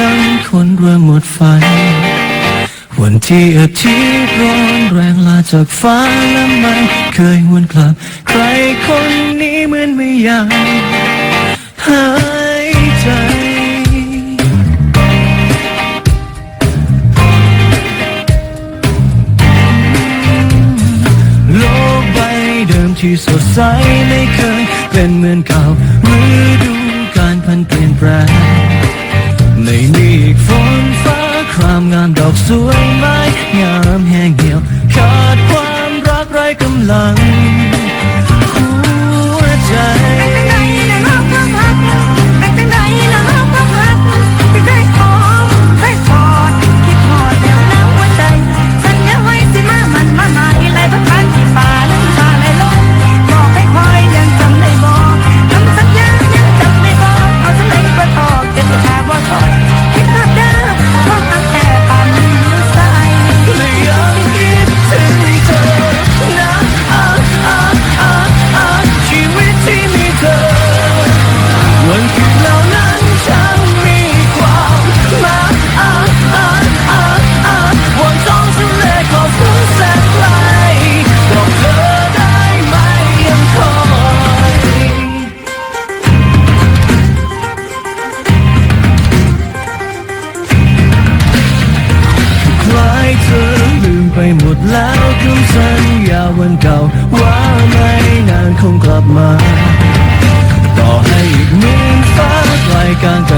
ดังคนเรือหมดไฟ วันที่อาทิตย์ร้อนแรงลาจากฟ้าและไม่เคยหวนกลับ ใครคนนี้เหมือนไม่อยากหายใจ โลกใบเดิมที่สดใสไม่เคยเป็นเหมือนเก่าหรือดู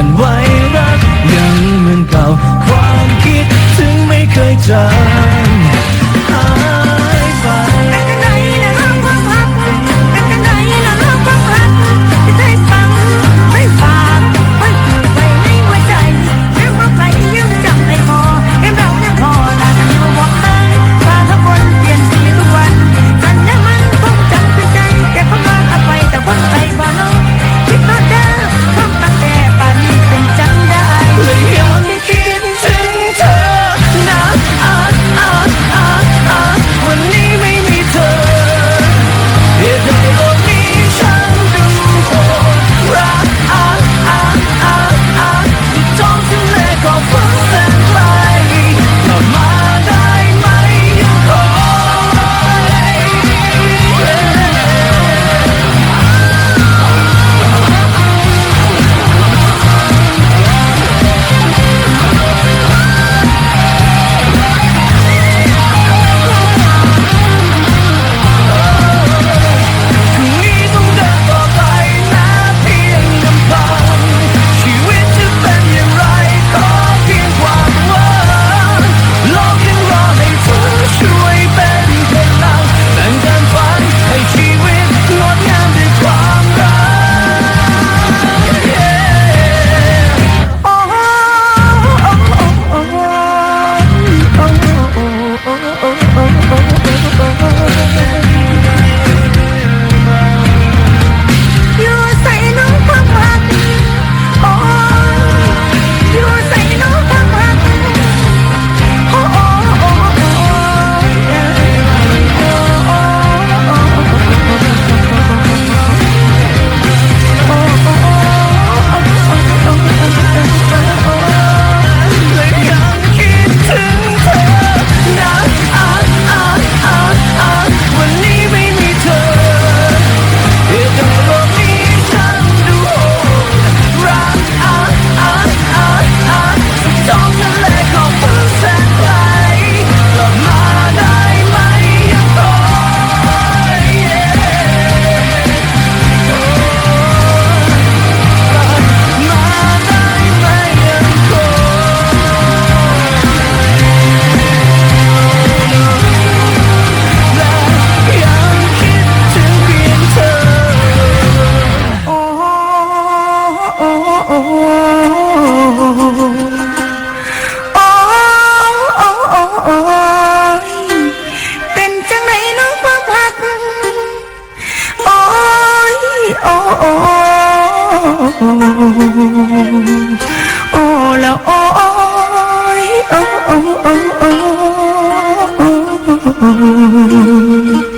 านไว้รักยังเหมือนเก่าความคิดถึงไม่เคยจาง โอ้โอ้โอ้ละโอ้ยโอ้โอ้โอ้